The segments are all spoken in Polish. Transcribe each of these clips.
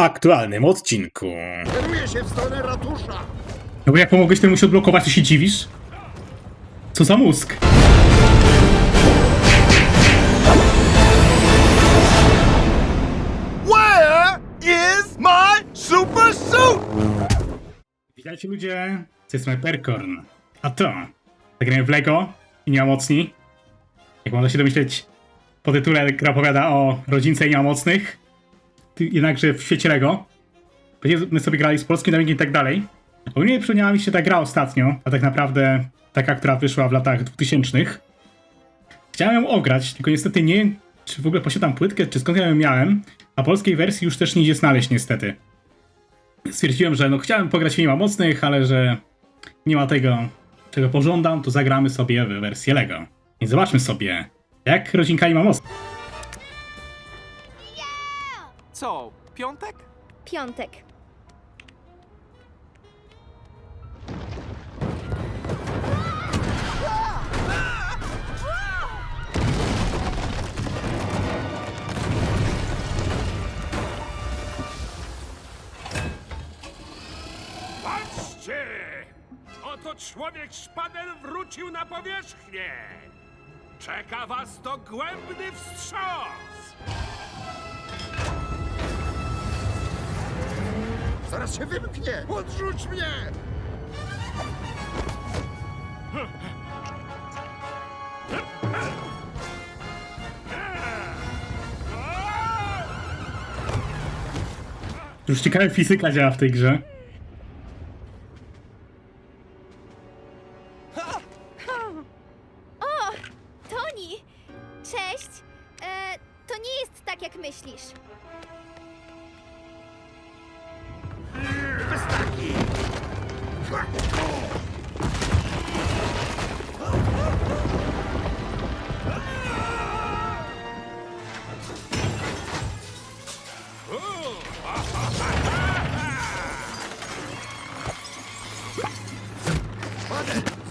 aktualnym odcinku. Kieruje się w stronę ratusza. No bo jak pomogłeś temu się odblokować, to się dziwisz? Co za mózg? Where is my super suit? Witajcie ludzie, tej strony Perkorn. A to, zagrałem w Lego i nie ma mocni. Jak można się domyśleć, po tytule gra opowiada o rodzince i niemocnych. Jednakże w świecie Lego. Będziemy sobie grali z polskim dubbingiem i tak dalej. Ogólnie przypomniała mi się ta gra ostatnio, a tak naprawdę taka, która wyszła w latach 2000. Chciałem ją ograć, tylko niestety nie wiem, czy w ogóle posiadam płytkę, czy skąd ja ją miałem, a polskiej wersji już też nie idzie znaleźć niestety stwierdziłem, że no chciałem pograć w nie ma mocnych, ale że nie ma tego, czego pożądam, to zagramy sobie w wersję Lego. I zobaczmy sobie, jak rodzinka nie ma mocnych. Co, piątek? Piątek. Patrzcie! Oto człowiek szpadel wrócił na powierzchnię! Czeka was dogłębny wstrząs! Zaraz się wymknie. Odrzuć mnie. Już ciekawe fizyka działa w tej grze.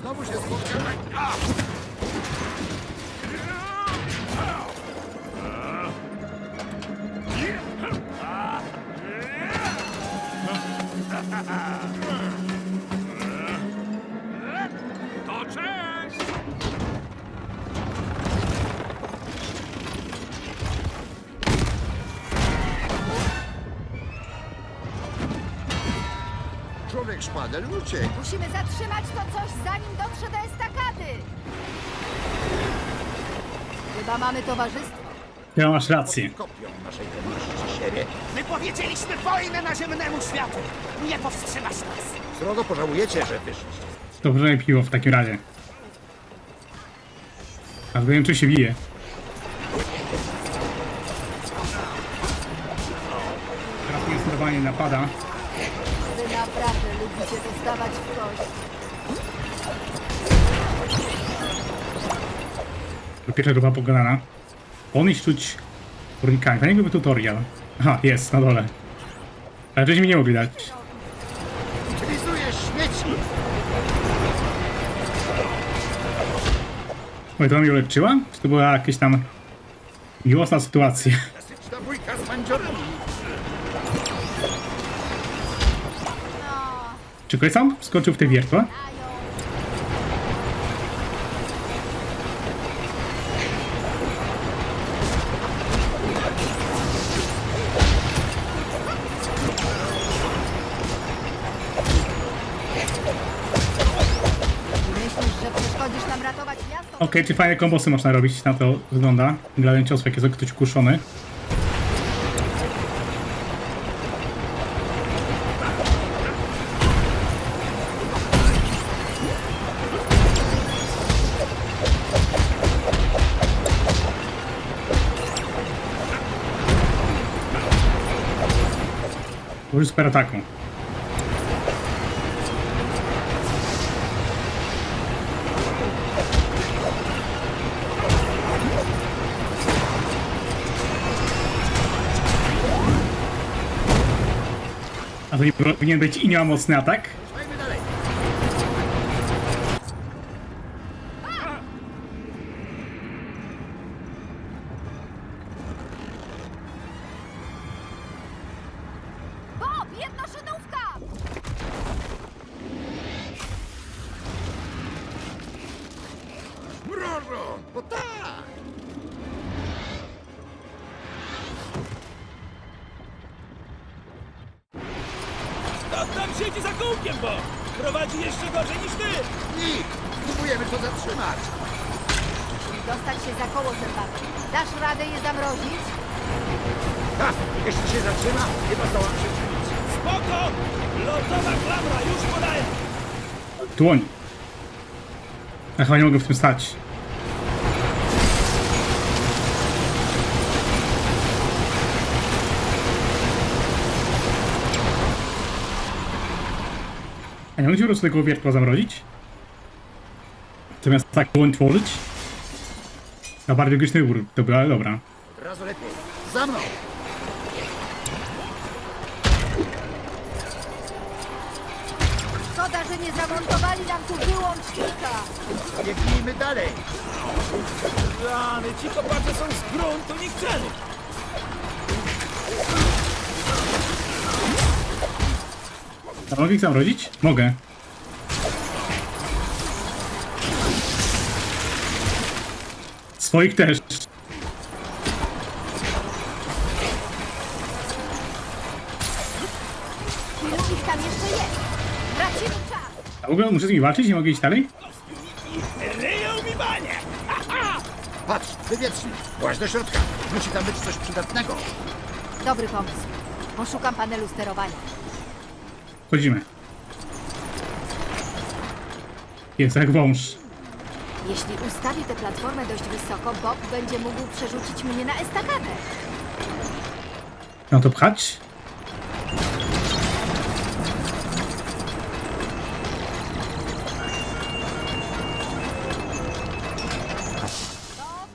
Znowu się spotkamy. Szpadel uciekł. Musimy zatrzymać to coś, zanim dotrze do estakady. Chyba mamy towarzystwo. Ja masz rację. Kopią naszej pewności siebie. Wypowiedzieliśmy wojnę naziemnemu światu! Nie powstrzymasz nas! Srogo pożałujecie, że wyszliście. Dobrze piwo w takim razie. Aż wiem, czy się bije. Teraz mnie zdecydowanie napada. Naprawdę lubicie dostawać w kość. To pierwsza grupa pogadana. Ponieść czuć kurnikami. Fajnie byłby tutorial. Aha, jest, na dole. Ale żeś mi nie mogli dać. Śmieci. Oj, to ona mnie uleczyła? Czy to była jakaś tam miłosna sytuacja? Klasyczna bójka z bandziorami. Czy ktoś sam skoczył w te wiertła? Okej, czy fajne kombosy można robić? Na to wygląda. Graden cios, jak jest ktoś kuszony. Użyj super ataku. A to nie powinien być i nie ma mocny atak? Się za koło zębate. Dasz radę je zamrozić? Ha! Jeśli się zatrzyma, chyba zdołam przyczynić. Spoko! Lotowa klamra, już podaję! Dłoń. Ja chyba nie mogę w tym stać. A nie mogę po prostu tego wiertła zamrozić? Zamiast tak dłoń tworzyć? Na bardziej logiczny wybór to był, ale dobra. Od razu lepiej. Za mną! Szkoda, że nie zamontowali nam tu wyłącznika. Biegnijmy dalej! Rany, ci kopacze są z gruntu nikczemy! A mogę ich zamrozić? Mogę. Swoich też. Ilu ich tam jeszcze jest? Tracimy czas. A w ogóle muszę z nimi walczyć? Nie mogę iść dalej? Ryją mi banie! Patrz, wywietrznik! Właź do środka! Musi tam być coś przydatnego! Dobry pomysł. Poszukam panelu sterowania. Wchodzimy. Jest jak wąż. Jeśli ustawię tę platformę dość wysoko, Bob będzie mógł przerzucić mnie na estakadę. No to pchać.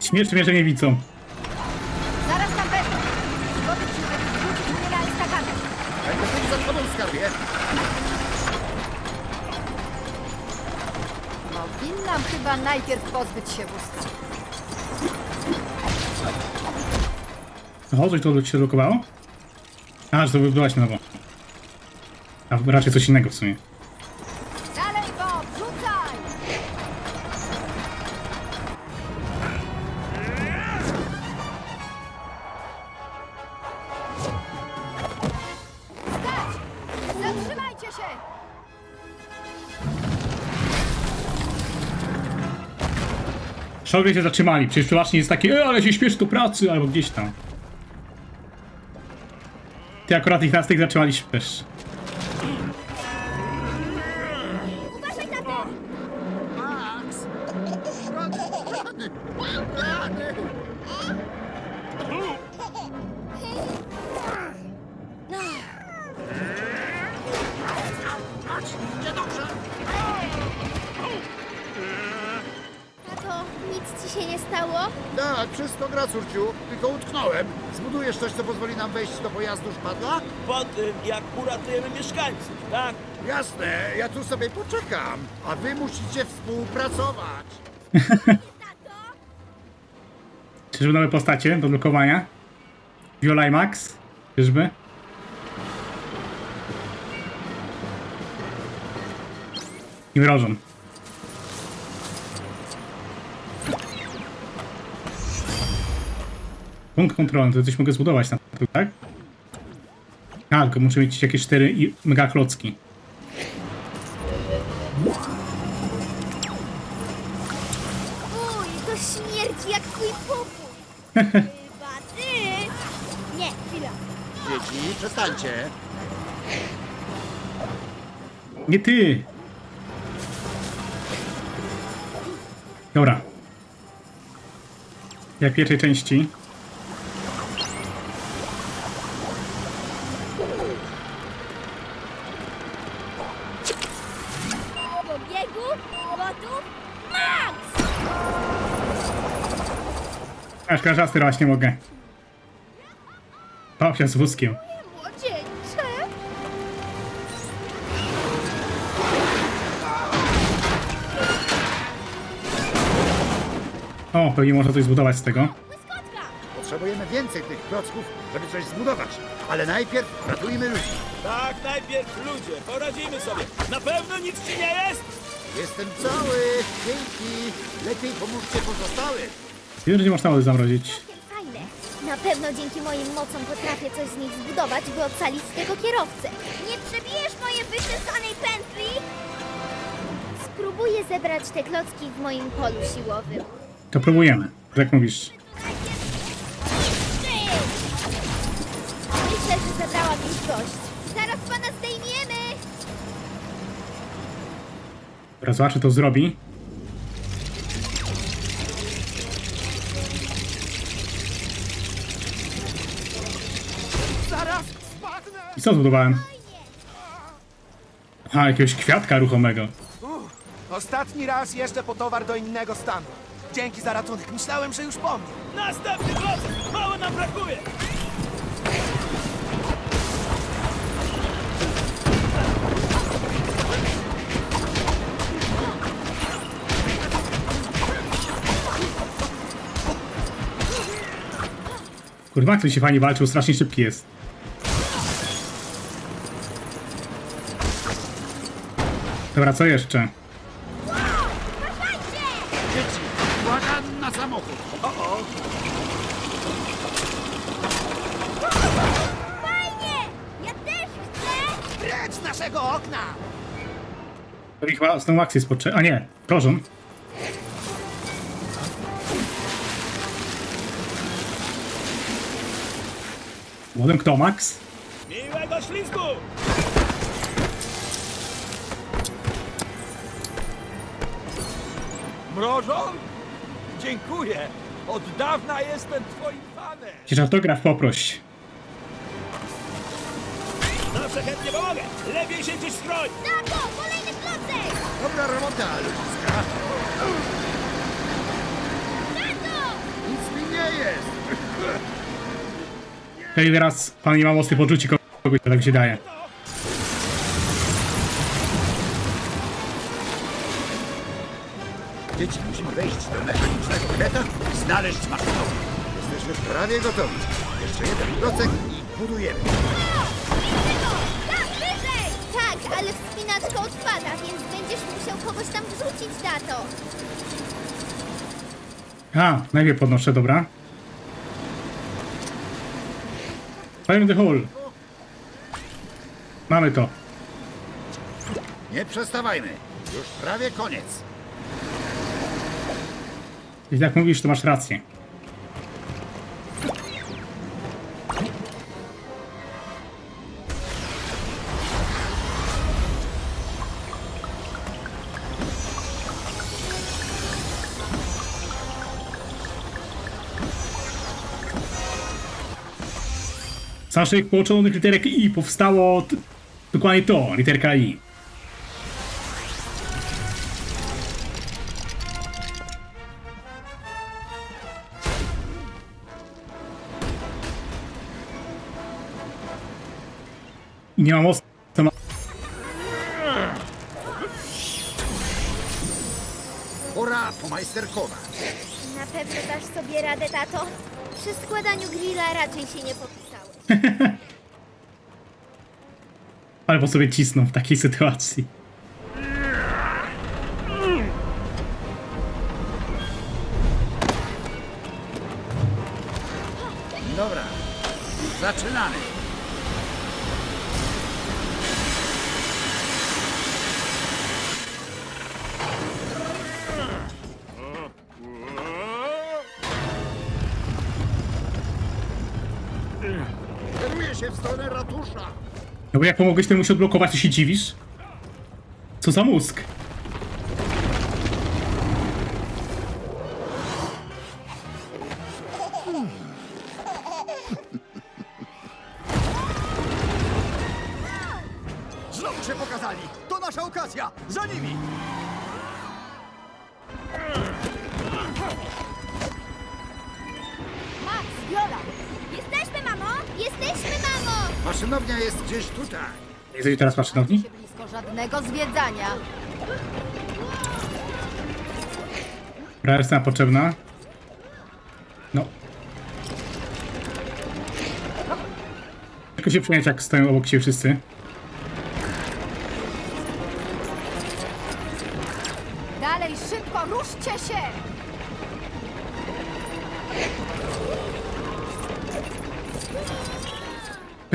Śmiesznie, że nie widzą. Zaraz tam będę. Zgodę ci, żeby wrzucić mnie na estakadę. Będę tuż za tobą, skarbie! Powinnam chyba najpierw pozbyć się wózka. O, coś to się blokowało? A, że to wybyłaś na nowo. A raczej coś innego w sumie. Dalej, Bob, rzucaj! Stać! Zatrzymajcie się! Szogry się zatrzymali, przecież przeważnie jest takie, e, ale się śpiesz do pracy, albo gdzieś tam. Ty akurat ich nas tych zatrzymaliśmy też. Po tym, jak uratujemy mieszkańców, tak? Jasne, ja tu sobie poczekam. A wy musicie współpracować. Czyżby nowe postacie do blokowania? Viola i Max? Czyżby? I mrożą. Punkt kontrolny, to coś mogę zbudować na tu, tak? Tylko muszę mieć jakieś cztery i- mega klocki. Uj, to śmierdzi jak twój pokój. Chyba ty. Nie, chwila. Dzieci, przestańcie. Nie ty! Dobra. Jak w pierwszej części. Krażasty raz nie mogę. Papia z wózkiem. Młodzieńcze. O, pewnie można coś zbudować z tego. Błyskotka. Potrzebujemy więcej tych klocków, żeby coś zbudować. Ale najpierw ratujmy ludzi. Tak, najpierw ludzie, poradzimy sobie. Na pewno nic ci nie jest? Jestem cały. Dzięki. Lepiej pomóżcie pozostałym. Wiem, że nie można wody zamrozić. Fajne. Na pewno dzięki moim mocom potrafię coś z nich zbudować, by ocalić tego kierowcę. Nie przebijesz mojej wyczesanej pętli? Spróbuję zebrać te klocki w moim polu siłowym. To próbujemy. Jak mówisz. Myślę, że zebrałam już dość. Zaraz pana zdejmiemy! Zobaczę, to zrobi. Co zbudowałem? Aha, jakiegoś kwiatka ruchomego. Uff, ostatni raz jeżdżę po towar do innego stanu. Dzięki za ratunek. Myślałem, że już po mnie. Następny klocek! Mało nam brakuje! Kurwa, ktoś się fajnie walczył, strasznie szybki jest. Dobra, co jeszcze? Dzieci, uwaga na samochód. Fajnie! Ja też chcę! Precz z naszego okna! To mi chyba znowu akcję spoczę... A nie, proszę. Młodym kto, Max? Miłego ślizgu! Mrożon? Dziękuję. Od dawna jestem twoim fanem. Jakiś autograf poproś. Zawsze chętnie pomogę! Lepiej się gdzieś skroń! Tato, kolejny klocek! Dobra robota, ludziska. Tato! Nic mi nie jest. Hej, teraz pan nie ma mocny poczuci kogoś, tak się daje. Dzieci, musimy wejść do mechanicznego kreta i znaleźć maszynową. Jesteśmy prawie gotowi. Jeszcze jeden klocek i budujemy. Tam, wyżej! Tak, ale wspinaczka odpada, więc będziesz musiał kogoś tam wrzucić, tato. A, najpierw podnoszę, dobra. In the hole. Mamy to. Nie przestawajmy. Już prawie koniec. Jeśli tak mówisz, to masz rację. Z naszych połączonych literek I powstało dokładnie to, literka I. nie ma mocy. to ma- Pora pomajsterkować. Na pewno dasz sobie radę, tato. Przy składaniu grilla raczej się nie popisałeś. Albo sobie cisną w takiej sytuacji. Dobra, zaczynamy. Bo jak pomogłeś temu się odblokować, to się dziwisz? Co za mózg? Znowu się pokazali! To nasza okazja! Za nimi! Max, Viola! Maszynownia jest gdzieś tutaj. Jesteś teraz maszynowni? się blisko żadnego zwiedzania. Dobra, jest nam potrzebna. No. Tylko się przyjąć, jak stoją obok siebie wszyscy. Szybko, ruszcie się!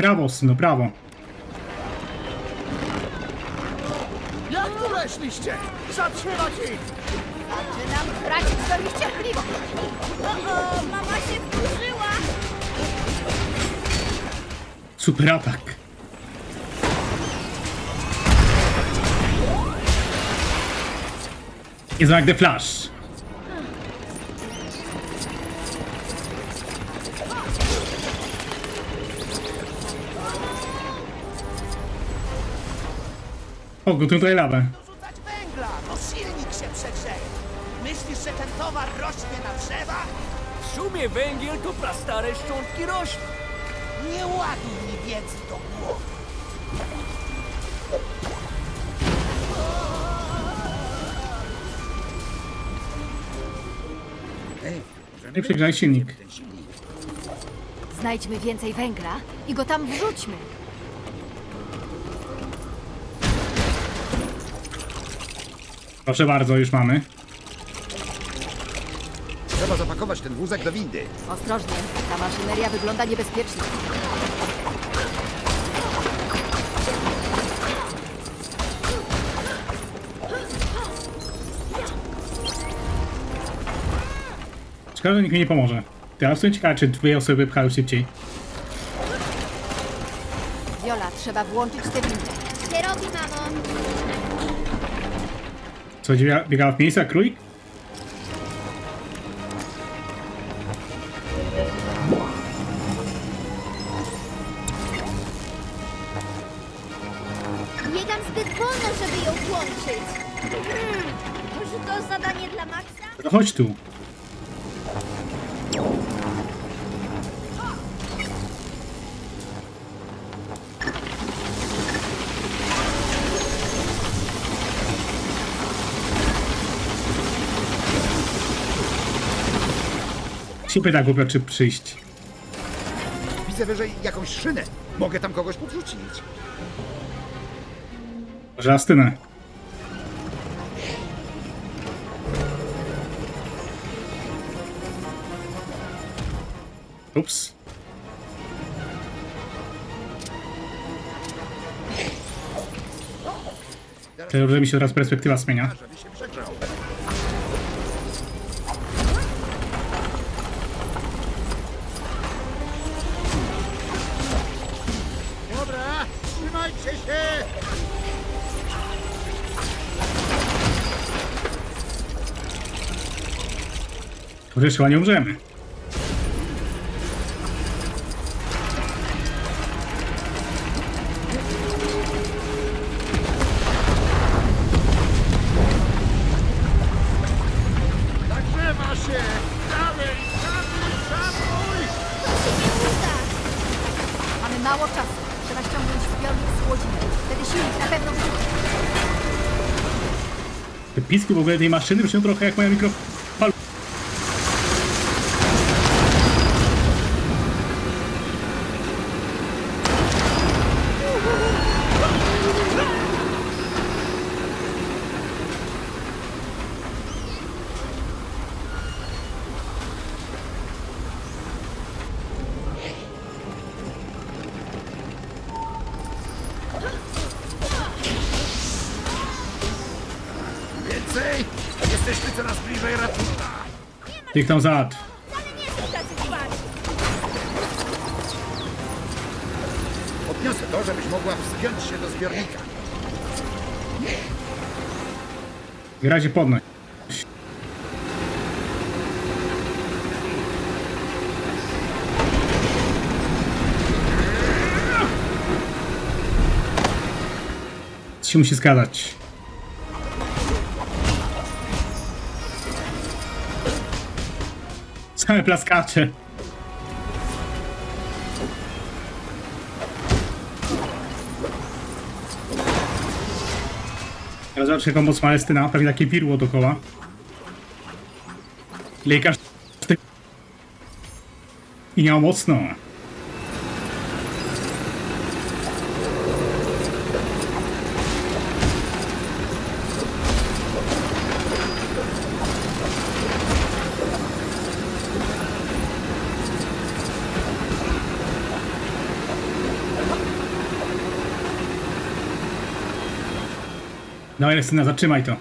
Brawo, synu, brawo. Jak tu weszliście? Zatrzymać ich! Zaczynam tracić nich cierpliwość. O, o, mama się wkurzyła! Super atak. Jest jak The Flash. O, tutaj lawę. Rzucać węgla, bo silnik się przegrzeje. Myślisz, że ten towar rośnie na drzewach? W sumie węgiel to prastare szczątki roślin. Nie ładuj mi wiedzy do głowy. Nie przegrzaj silnik. Znajdźmy więcej węgla i go tam wrzućmy. Proszę bardzo, już mamy. Trzeba zapakować ten wózek do windy. Ostrożnie, ta maszyneria wygląda niebezpiecznie. Szkoda, że nikt mi nie pomoże. Ty, ale jestem ciekawy, czy dwie osoby pchały szybciej. Viola, trzeba włączyć tę windę. Nie robi, mamo! Co, biega- biegała w miejscu jak królik? Biegam zbyt wolno, żeby ją włączyć. Hmm, może to zadanie dla Maxa? No chodź tu. Się pyta głupio, czy przyjść. Widzę wyżej jakąś szynę. Mogę tam kogoś podrzucić. Może Astynę. Ups. Że mi się teraz perspektywa zmienia. Żeby się Chociaż chyba nie umrzemy. Zagrzewa się! Dalej, szanuj, szanuj! Uda! Mamy mało czasu. Trzeba ściągnąć zbiornik z chłodziny. Wtedy silnik na pewno. Te piski w ogóle tej maszyny brzmią trochę jak moja mikrofal. Ich tam załatw. Podniosę to, żebyś mogła wspiąć się do zbiornika. W razie podnoś. się musi zgadzać. Same plaskacze. Teraz zobaczę jaką moc ma Estyna, pewnie takie wirło dookoła. Lekarz... I miał mocno. No Justyna, zatrzymaj to.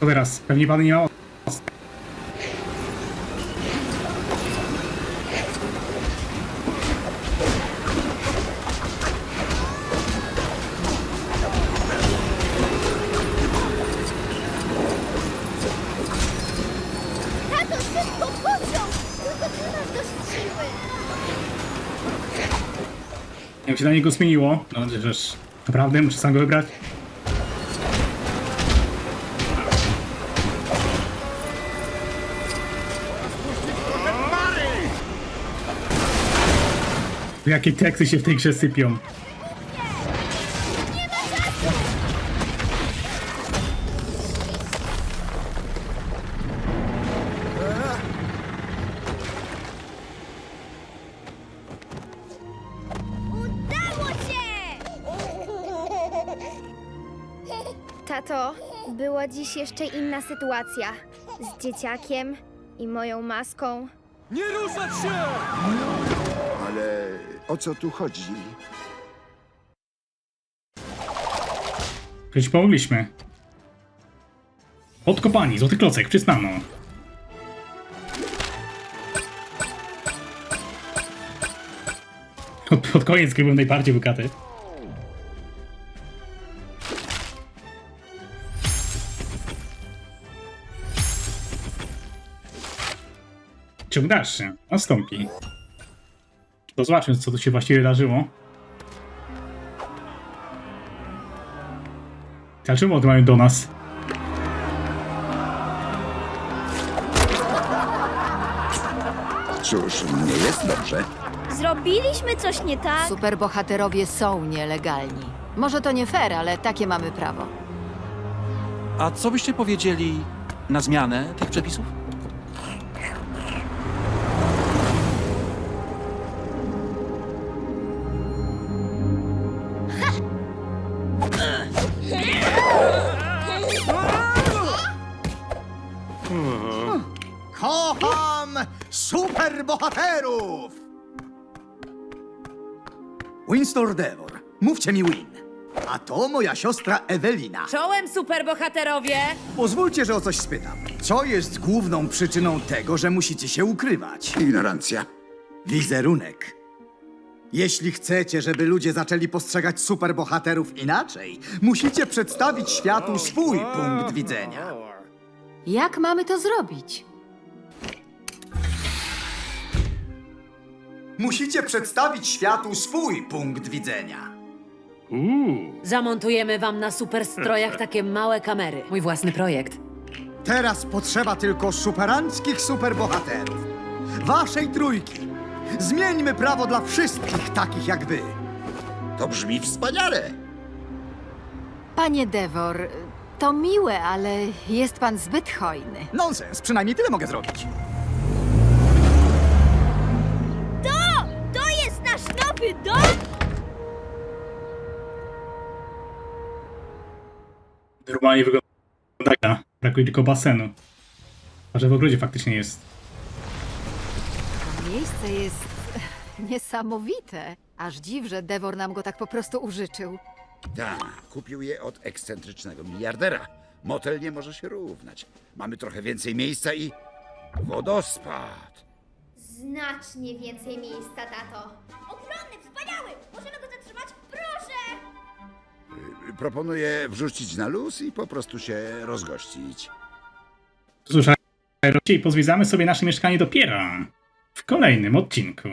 To teraz, pewnie pan nie ma Jak się na niego zmieniło, no przecież naprawdę muszę sam go wybrać. Jakie teksty się w tej grze sypią. Sytuacja. Z dzieciakiem i moją maską. Nie ruszać się! Ale o co tu chodzi? Przecież pomogliśmy. Odkopani, złoty klocek, przyznano. Pod, pod koniec gry byłem najbardziej bogaty. Ciąg dalszy nastąpi. To zobaczmy, co tu się właściwie wydarzyło. Dlaczego mają do nas? Cóż, nie jest dobrze. Zrobiliśmy coś nie tak? Superbohaterowie są nielegalni. Może to nie fair, ale takie mamy prawo. A co byście powiedzieli na zmianę tych przepisów? Superbohaterów! Winstor Devor. Mówcie mi Win. A to moja siostra Ewelina. Czołem, superbohaterowie! Pozwólcie, że o coś spytam. Co jest główną przyczyną tego, że musicie się ukrywać? Ignorancja. Wizerunek. Jeśli chcecie, żeby ludzie zaczęli postrzegać superbohaterów inaczej, musicie przedstawić światu swój punkt widzenia. Jak mamy to zrobić? Musicie przedstawić światu swój punkt widzenia. Zamontujemy wam na superstrojach takie małe kamery. Mój własny projekt. Teraz potrzeba tylko superanckich superbohaterów. Waszej trójki. Zmieńmy prawo dla wszystkich takich jak wy. To brzmi wspaniale. Panie Devor, to miłe, ale jest pan zbyt hojny. Nonsens, przynajmniej tyle mogę zrobić. Normalnie wygląda jak. Brakuje tylko basenu. Może w ogrodzie faktycznie jest. To miejsce jest niesamowite. Aż dziw, że Devor nam go tak po prostu użyczył. Tak, kupił je od ekscentrycznego miliardera. Motel nie może się równać. Mamy trochę więcej miejsca i wodospad. Znacznie więcej miejsca, tato. Ogromny, wspaniały! Możemy go! Proponuję wrzucić na luz i po prostu się rozgościć. Cóż, dzisiaj pozwiedzamy sobie nasze mieszkanie dopiero w kolejnym odcinku.